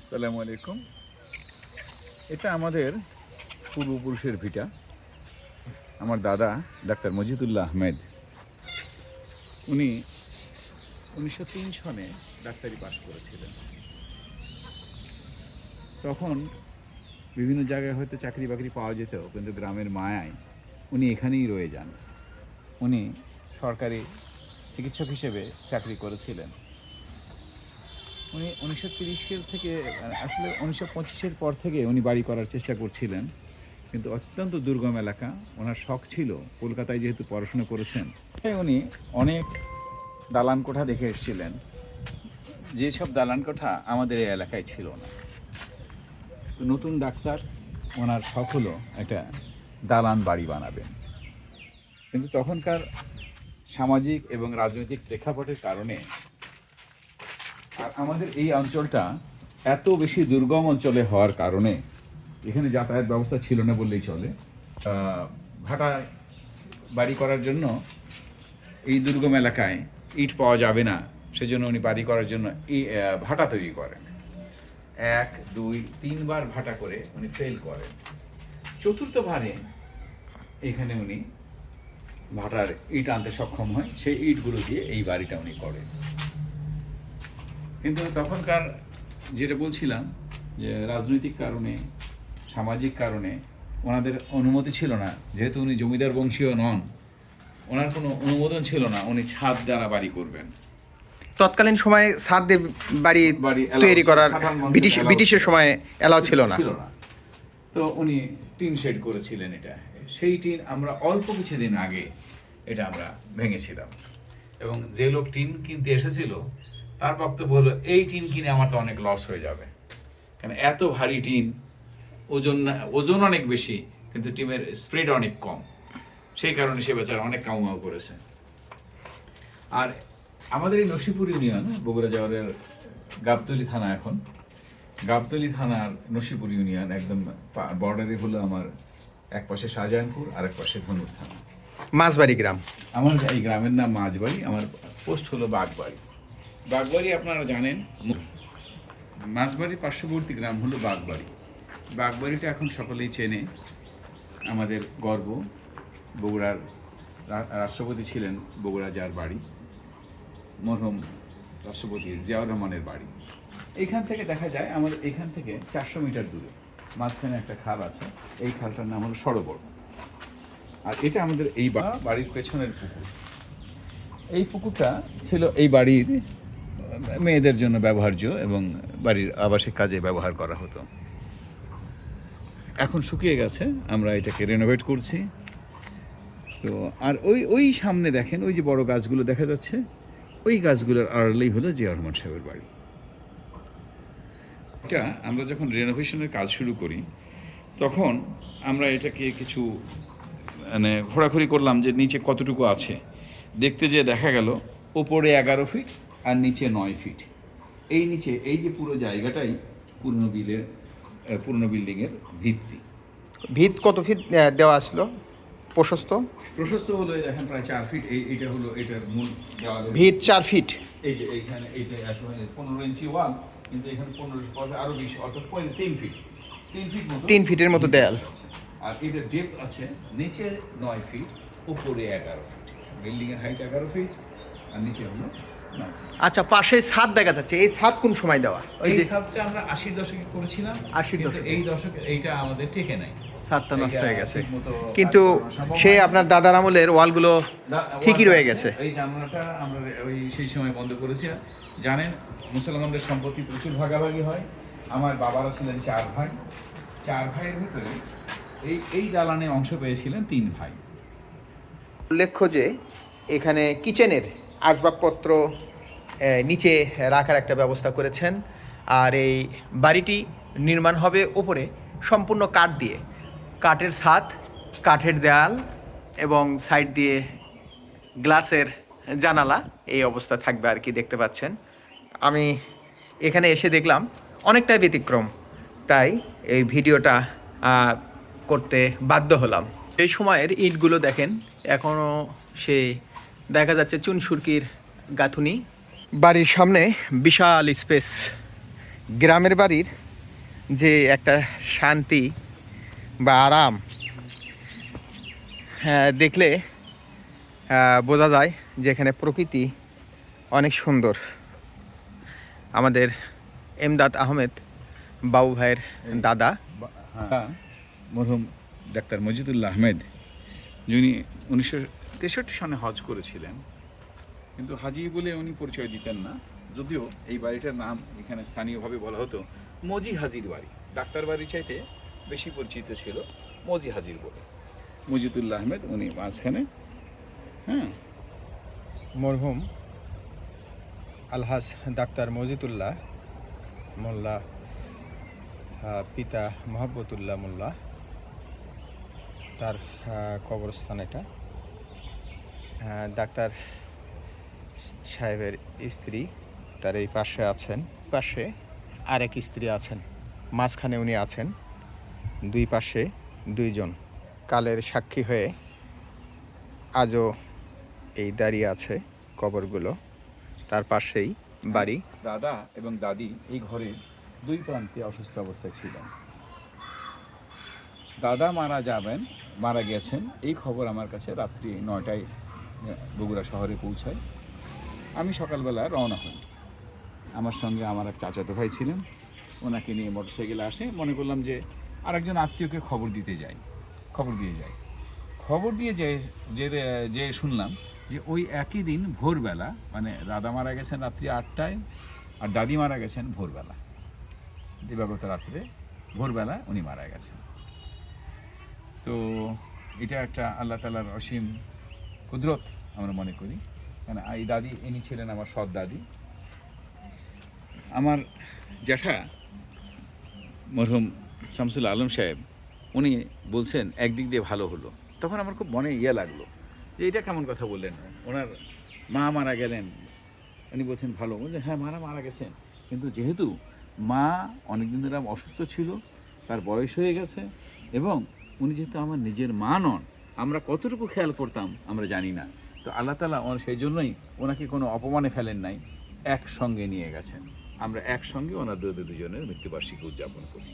আসসালামু আলাইকুম। এটা আমাদের পূর্বপুরুষের ভিটা। আমার দাদা, ডাক্তার মজিদুল্লাহ আহমেদ। উনি উনিশশো তিন সনে ডাক্তারি পাশ করেছিলেন। তখন বিভিন্ন জায়গায় হয়তো চাকরি বাকরি পাওয়া যেত কিন্তু গ্রামের মায়ায় উনি এখানেই রয়ে যান। উনি সরকারি চিকিৎসক হিসেবে চাকরি করেছিলেন। উনি উনিশশো তিরিশের থেকে, আসলে উনিশশো পঁচিশের পর থেকে উনি বাড়ি করার চেষ্টা করছিলেন, কিন্তু অত্যন্ত দুর্গম এলাকা, ওনার শখ ছিল, কলকাতায় যেহেতু পড়াশোনা করেছেন। উনি অনেক দালান কোঠা দেখে এসেছিলেন। যেসব দালান কোঠা আমাদের এই এলাকায় ছিল না। তো নতুন ডাক্তার, ওনার শখ হলো একটা দালান বাড়ি বানাবেন। কিন্তু তখনকার সামাজিক এবং রাজনৈতিক প্রেক্ষাপটের কারণে আর আমাদের এই অঞ্চলটা এত বেশি দুর্গম অঞ্চলে হওয়ার কারণে এখানে যাতায়াত ব্যবস্থা ছিল না বললেই চলে। ভাটা বাড়ি করার জন্য এই দুর্গম এলাকায় ইট পাওয়া যাবে না, সেজন্য উনি বাড়ি করার জন্য এই ভাটা তৈরি করেন। এক, দুই, তিনবার ভাটা করে উনি ফেল করেন। চতুর্থবারে এখানে উনি ভাটার ইট আনতে সক্ষম হয়, সেই ইটগুলো দিয়ে এই বাড়িটা উনি করেন। কিন্তু তখনকার যেটা বলছিলাম যে রাজনৈতিক কারণে সামাজিক কারণে ওনাদের অনুমতি ছিল না। যেহেতু উনি জমিদার বংশীয় নন ওনার কোনো অনুমোদন ছিল না উনি ছাদ দ্বারা বাড়ি করবেন। তৎকালীন সময়ে সাদ দিয়ে বাড়ি তৈরি করার ব্রিটিশ ব্রিটিশের। সময় এলাও ছিল না। ছিল না। তো উনি টিন শেড করেছিলেন এটা। সেই টিন আমরা অল্প কিছুদিন আগে এটা আমরা ভেঙেছিলাম। এবং যে লোক টিন কিনতে এসেছিল তার বক্তব্য হলো এই টিন কিনে আমার তো অনেক লস হয়ে যাবে। কারণ এত ভারী টিন ওজন না- ওজন অনেক বেশি কিন্তু টিমের স্প্রেড অনেক কম। সেই কারণে সে বেচারা অনেক কাউমাউ করেছে। আর আমাদের এই নসিপুর ইউনিয়ন বগুড়া জহরের গাবতলি থানা এখন গাবতলি থানার নসিপুর ইউনিয়ন একদম বর্ডারে হলো আমার এক পাশে শাহজাহানপুর আর এক পাশে ধনুর থানা। মাঝবাড়ি গ্রাম। আমার এই গ্রামের নাম মাঝবাড়ি আমার পোস্ট হলো বাগবাড়ি বাগবাড়ি আপনারা জানেন? মাঝবাড়ির পার্শ্ববর্তী গ্রাম হলো বাগবাড়ি। বাগবাড়িটা এখন সকলেই চেনে। আমাদের গর্ব। বগুড়ার রাষ্ট্রপতি ছিলেন বগুড়া যার বাড়ি। মরহম রাষ্ট্রপতি জিয়াউর রহমানের বাড়ি। এইখান থেকে দেখা যায় আমাদের এখান থেকে চারশো মিটার দূরে। মাঝখানে একটা খাল আছে। এই খালটার নাম হলো সরোবর। আর এটা আমাদের এই বাড়ির পেছনের পুকুর। এই পুকুরটা ছিল এই বাড়ির মেয়েদের জন্য ব্যবহার্য এবং বাড়ির আবাসিক কাজে ব্যবহার করা হতো। এখন শুকিয়ে গেছে, আমরা এটাকে রেনোভেট করছি। তো আর ওই ওই সামনে দেখেন, ওই যে বড় গাছগুলো দেখা যাচ্ছে, ওই গাছগুলোর আড়ালেই হলো জিয়া রহমান সাহেবের বাড়ি। এটা আমরা যখন রেনোভেশনের কাজ শুরু করি, তখন আমরা এটাকে কিছু মানে ঘোরাঘুরি করলাম যে নিচে কতটুকু আছে। দেখতে যেয়ে দেখা গেল, ওপরে এগারো ফিট আর নিচে নয় ফিট এই নিচে এই যে পুরো জায়গাটাই পুরনো বিলের পুরনো বিল্ডিংয়ের ভিত্তি। ভিত কত ফিট দেওয়া আসলো প্রশস্ত? প্রশস্ত হলো দেখেন প্রায় চার ফিট এই এটা হলো এটার মূল ভিত চার ফিট এই যে এইখানে এইটা পনেরো ইঞ্চি ওয়াল কিন্তু এখানে পনেরো পরে আরও বেশি অর্থাৎ তিন ফিট তিন ফিট মতো তিন ফিটের মতো দেয়াল। আর এটা ডেপথ আছে নিচে নয় ফিট উপরে এগারো ফিট বিল্ডিংয়ের হাইট এগারো ফিট আর নিচে হলো। আচ্ছা পাশে ছাদ দেখা যাচ্ছে। এই ছাদ কোন সময় দেওয়া? ওই এই যে আমরা আশির দশকে করেছিলাম আশির কিন্তু দশকে। এই দশকে এইটা আমাদের টেকে নাই। ছাদটা নষ্ট হয়ে গেছে। কিন্তু সে আপনার দাদার আমলের ওয়ালগুলো ঠিকই রয়ে গেছে। এই জানালাটা আমরা ওই সেই সময় বন্ধ করেছি জানেন মুসলমানদের সম্পত্তি প্রচুর ভাগাভাগি হয়। আমার বাবারা ছিলেন চার ভাই। চার ভাইয়ের ভিতরে এই এই দালানে অংশ পেয়েছিলেন তিন ভাই। উল্লেখ্য যে এখানে কিচেনের আসবাবপত্র নিচে রাখার একটা ব্যবস্থা করেছেন। আর এই বাড়িটি নির্মাণ হবে ওপরে সম্পূর্ণ কাঠ দিয়ে। কাঠের ছাদ, কাঠের দেয়াল এবং সাইড দিয়ে গ্লাসের জানালা, এই অবস্থা থাকবে আর কি দেখতে পাচ্ছেন। আমি এখানে এসে দেখলাম, অনেকটাই ব্যতিক্রম। তাই এই ভিডিওটা করতে বাধ্য হলাম। এই সময়ের ইটগুলো দেখেন এখনও সে দেখা যাচ্ছে চুন সুরকির গাঁথুনি। বাড়ির সামনে বিশাল স্পেস। গ্রামের বাড়ির যে একটা শান্তি বা আরাম হ্যাঁ, দেখলে বোঝা যায় যে এখানে প্রকৃতি অনেক সুন্দর। আমাদের এমদাদ আহমেদ বাবু ভাইয়ের দাদা। হ্যাঁ মরহুম ডাক্তার মজিদুল্লাহ আহমেদ। যিনি উনিশশো তেষট্টি সনে হজ করেছিলেন, কিন্তু হাজি বলে উনি পরিচয় দিতেন না। যদিও এই বাড়িটার নাম এখানে স্থানীয়ভাবে বলা হতো মজি হাজির বাড়ি। ডাক্তার বাড়ি চাইতে বেশি পরিচিত ছিল মজি হাজির বলে। মজিদুল্লাহ আহমেদ উনি মাঝখানে। হ্যাঁ। মরহুম আলহাজ ডাক্তার মজিদুল্লাহ মোল্লা পিতা মোহাব্বতুল্লাহ মোল্লা। তার কবরস্থান এটা। ডাক্তার সাহেবের স্ত্রী তার এই পাশে আছেন। পাশে আরেক স্ত্রী আছেন। মাঝখানে উনি আছেন। দুই পাশে দুইজন। কালের সাক্ষী হয়ে আজও এই দাঁড়িয়ে আছে কবরগুলো। তার পাশেই বাড়ি। দাদা এবং দাদি এই ঘরে দুই প্রান্তে অসুস্থ অবস্থায় ছিলেন। দাদা মারা যাবেন, মারা গেছেন। এই খবর আমার কাছে রাত্রি নয়টায় বগুড়া শহরে পৌঁছায়। আমি সকালবেলা রওনা হই। আমার সঙ্গে আমার এক চাচাতো ভাই ছিলেন। ওনাকে নিয়ে মোটরসাইকেলে আসে। মনে করলাম যে আরেকজন আত্মীয়কে খবর দিতে যাই। খবর দিয়ে যাই। খবর দিয়ে যে যে শুনলাম যে ওই একই দিন ভোরবেলা মানে দাদা মারা গেছেন রাত্রি আটটায় আর দাদি মারা গেছেন ভোরবেলা। দিবাগত রাত্রে ভোরবেলা উনি মারা গেছেন। তো এটা একটা আল্লাহ তালার অসীম কুদরত আমরা মনে করি। মানে এই দাদি, ইনি ছিলেন আমার সৎ দাদি। আমার জ্যাঠা, মরহুম শামসুল আলম সাহেব, উনি বলছেন, একদিক দিয়ে ভালো হলো। তখন আমার খুব মনে ইয়ে লাগল যে, এটা কেমন কথা বললেন? ওনার মা মারা গেলেন। উনি বলছেন, ভালো। বলছেন হ্যাঁ মারা মারা গেছেন। কিন্তু যেহেতু মা অনেকদিন ধরে অসুস্থ ছিল, তার বয়স হয়ে গেছে এবং উনি যেহেতু আমার নিজের মা নন আমরা কতটুকু খেয়াল করতাম আমরা জানি না। তো আল্লাহ তালা সেই জন্যই ওনাকে কোনো অপমানে ফেলেন নাই, একসঙ্গে নিয়ে গেছেন। আমরা একসঙ্গে ওনার দুজনের মৃত্যুবার্ষিকী উদযাপন করি।